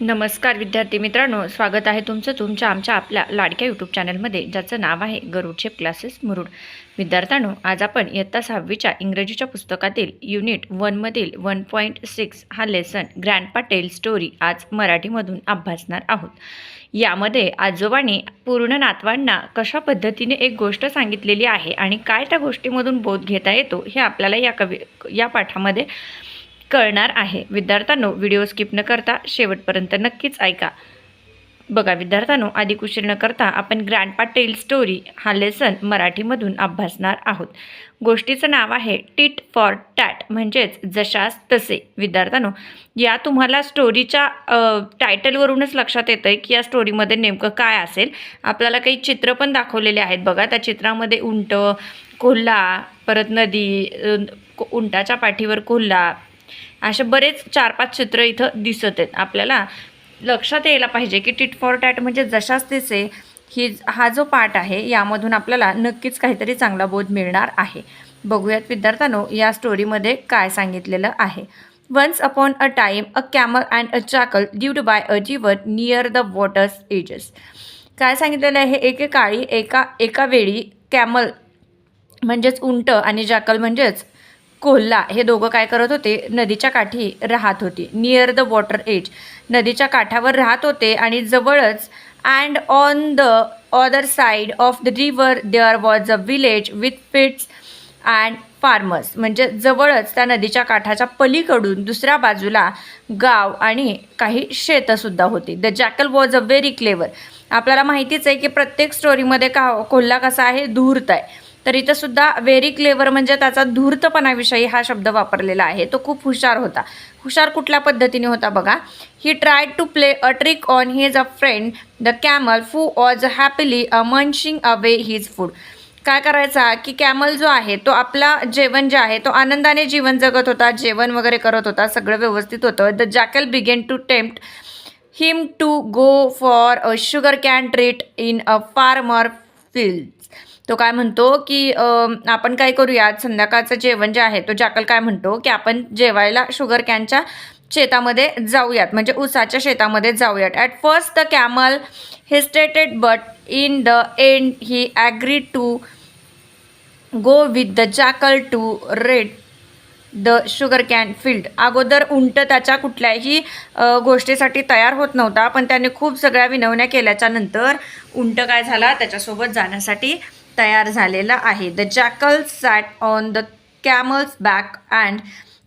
नमस्कार विद्यार्थी मित्रांनो स्वागत आहे तुमचं तुमच्या आमच्या आपल्या लाडक्या यूट्यूब चॅनलमध्ये ज्याचं नाव आहे गरुड शेप क्लासेस मुरुड. विद्यार्थ्यांनो आज आपण इयत्ता सहावीच्या इंग्रजीच्या पुस्तकातील युनिट वनमधील वन पॉईंट सिक्स हा लेसन ग्रँडपा टेल स्टोरी आज मराठीमधून अभ्यासणार आहोत. यामध्ये आजोबांनी पूर्ण नातवांना कशा पद्धतीने एक गोष्ट सांगितलेली आहे आणि काय त्या गोष्टीमधून बोध घेता येतो हे आपल्याला या कवी या पाठामध्ये कळणार आहे. विद्यार्थ्यांनो व्हिडिओ स्किप न करता शेवटपर्यंत नक्कीच ऐका. बघा विद्यार्थ्यांनो अधिक उशीर न करता आपण ग्रँडपा टेल स्टोरी हा लेसन मराठीमधून अभ्यासणार आहोत. गोष्टीचं नाव आहे टिट फॉर टॅट म्हणजेच जशास तसे. विद्यार्थ्यांनो या तुम्हाला स्टोरीच्या टायटलवरूनच लक्षात येतं आहे की या स्टोरीमध्ये नेमकं काय असेल. आपल्याला काही चित्र पण दाखवलेले आहेत. बघा त्या चित्रामध्ये उंट कोल्हा परत नदी उंटाच्या पाठीवर कोल्हा असे बरेच चार पाच चित्र इथं दिसत आहेत. आपल्याला लक्षात यायला पाहिजे की टिट फॉर टॅट म्हणजे जशाच तिचे ही हा जो पाठ आहे यामधून आपल्याला नक्कीच काहीतरी चांगला बोध मिळणार आहे. बघूयात विद्यार्थ्यांनो या स्टोरीमध्ये काय सांगितलेलं आहे. Once upon a time a camel and a jackal dude by a Jeevan near the waters edges काय सांगितलेलं आहे? एकेकाळी एका एका वेळी कॅमल म्हणजेच उंट आणि जाकल म्हणजेच कोल्हा हे दोघं काय करत होते? नदीच्या काठी राहत होते. नियर द वॉटर एज नदीच्या काठावर राहत होते आणि जवळच and on the other side of the river there was a village with pits and farmers म्हणजे जवळच त्या नदीच्या काठाच्या पलीकडून दुसऱ्या बाजूला गाव आणि काही शेतंसुद्धा होती. The jackal was a very clever आपल्याला माहितीच आहे की प्रत्येक स्टोरीमध्ये का कोल्हा कसा आहे? धूर्त आहे. तर इथं सुद्धा व्हेरी क्लेवर म्हणजे त्याचा धूर्तपणाविषयी हा शब्द वापरलेला आहे. तो खूप हुशार होता. हुशार कुठल्या पद्धतीने होता बघा? He try to play a trick on his a friend the camel who was happily a munching away his food काय करायचा? की कॅमल जो आहे तो आपला जेवण जे आहे तो आनंदाने जीवन जगत होता जेवण वगैरे करत होता सगळं व्यवस्थित होतं. The jackal began to tempt him to go for a sugar cane treat in a farmer field तो काय म्हणतो की आपण काय करूयात संध्याकाळचं जेवण जे आहे तो जॅकल काय म्हणतो की आपण जेवायला शुगर कॅनच्या शेतामध्ये जाऊयात. म्हणजे ऊसाच्या शेतामध्ये जाऊयात. At first the camel hesitated but in the end he agree to go with the jackal to raid the sugar cane field अगोदर उंट त्याच्या कुठल्याही गोष्टीसाठी तयार होत नव्हता पण त्याने खूप सगळ्या विनवण्या केल्याच्यानंतर उंट काय झाला त्याच्यासोबत जाण्यासाठी तयार झालेला आहे. The jackal sat on the camel's back and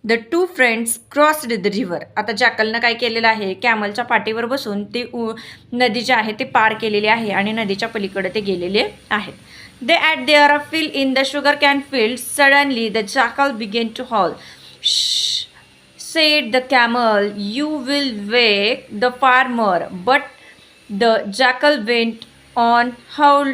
the two friends crossed the river आता जॅकलनं काय केलेलं आहे? कॅमलच्या पाठीवर बसून ते उ नदी जी आहे ती पार केलेली आहे आणि नदीच्या पलीकडे ते गेलेले आहेत. They ate their a fill in the sugar cane field suddenly the jackal began to howl said the camel you will wake the farmer but the jackal went on howl,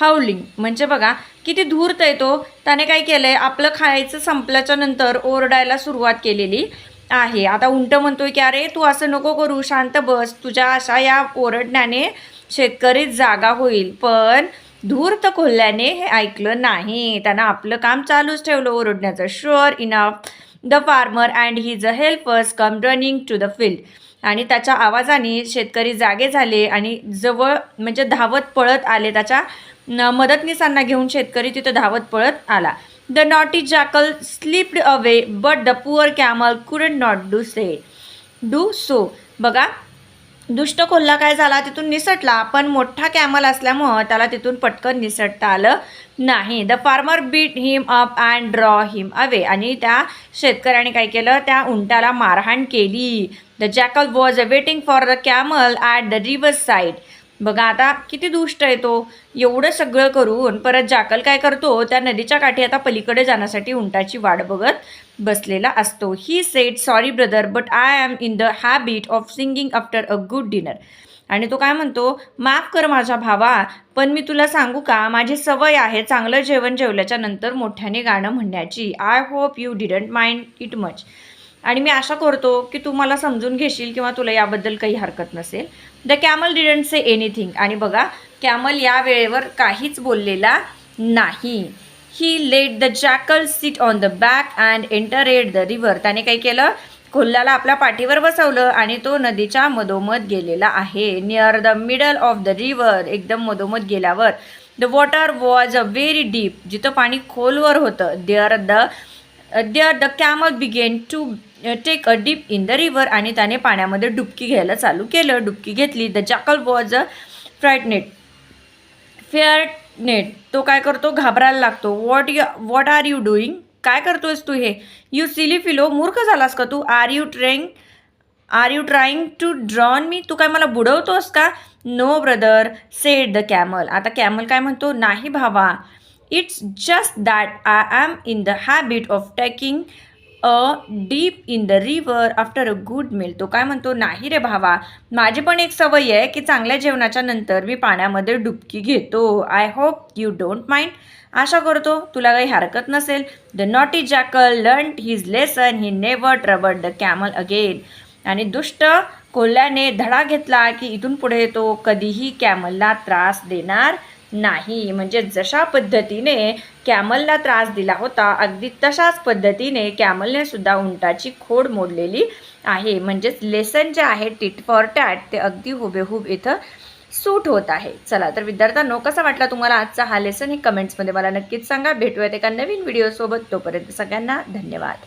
howling म्हणजे बघा किती धूर्त आहे तो. त्याने काय केलंय? आपलं खायचं संपल्याच्या नंतर ओरडायला सुरुवात केलेली आहे. आता उंट म्हणतोय की अरे तू असं नको करू. शांत बस. तुझ्या अशा या ओरडण्याने शेतकरी जागा होईल. पण धूर्त कोल्ह्याने हे ऐकलं नाही. त्यानं आपलं काम चालूच ठेवलं ओरडण्याचं. Sure enough the farmer and his helpers come running to the field आणि त्याच्या आवाजाने शेतकरी जागे झाले आणि जवळ म्हणजे धावत पळत आले. त्याच्या न- मदतनीसांना घेऊन शेतकरी तिथं धावत पळत आला. The naughty jackal slipped away but the poor camel couldn't not do say do so बघा दुष्ट कोल्हा काय झाला? तिथून निसटला. पण मोठा कॅमल असल्यामुळं त्याला तिथून पटकन निसटता आलं नाही. The farmer beat him up and drove him away आणि त्या शेतकऱ्याने काय केलं? त्या उंटाला मारहाण केली. The jackal was a waiting for the camel at the river side बघा आता किती दुष्ट आहे तो. एवढं सगळं करून परत जाकल काय करतो? त्या नदीच्या काठी आता पलीकडे जाण्यासाठी उंटाची वाट बघत बसलेला असतो. He said sorry brother but I am in the habit of singing after a good dinner आणि तो काय म्हणतो माफ कर माझ्या भावा पण मी तुला सांगू का माझी सवय आहे चांगलं जेवण जेवल्याच्या नंतर मोठ्याने गाणं म्हणण्याची. I hope you didn't mind it much आणि मी आशा करतो की तू मला समजून घेशील किंवा तुला याबद्दल काही हरकत नसेल. The camel didn't say anything आणि बघा कॅमल या वेळेवर काहीच बोललेला नाही. He let the jackal sit on the back and enter at the river त्याने काय केलं? कोल्ह्याला आपल्या पाठीवर बसवलं आणि तो नदीच्या मधोमध गेलेला आहे. Near the middle of the river एकदम मधोमध गेल्यावर. The water was a very deep जिथं पाणी खोलवर होतं. There the there the camel began to take a dip in the river आणि त्याने पाण्यामध्ये डुबकी घ्यायला चालू केलं. डुबकी घेतली. The jackal was a frightened fair net. तो काय करतो? घाबरायला लागतो. What you what are you doing काय करतोयस तू हे? यू सिली फिलो मूर्ख झालास का तू? Are you trying are you trying to drown me तू काय मला बुडवतोस का? No brother said the camel आता कॅमल काय म्हणतो? नाही भावा. It's just that I am in the habit of taking a dip in the river after a good meal तो काय म्हणतो? नाही रे भावा. माझी पण एक सवय आहे की चांगल्या जेवणाच्या नंतर मी पाण्यामध्ये डुबकी घेतो. I hope you don't mind आशा करतो तुला काही हरकत नसेल. The naughty jackal learn his lesson he never troubled the camel again आणि दुष्ट कोल्ह्याने धडा घेतला की इथून पुढे तो कधीही कॅमलला त्रास देणार नाही. म्हणजे जशा पद्धतीने कॅमलला त्रास दिला होता अगदी तशाच पद्धतीने कॅमलने सुद्धा उंटाची खोड मोडलेली आहे. म्हणजेच लेसन जे आहे टिट फॉर टॅट ते अगदी हुबेहूब इथं सूट होत आहे. चला तर विद्यार्थ्यांनो कसा वाटला तुम्हाला आजचा हा लेसन हे कमेंट्समध्ये मला नक्कीच सांगा. भेटूयात एका नवीन व्हिडिओसोबत तोपर्यंत सगळ्यांना धन्यवाद.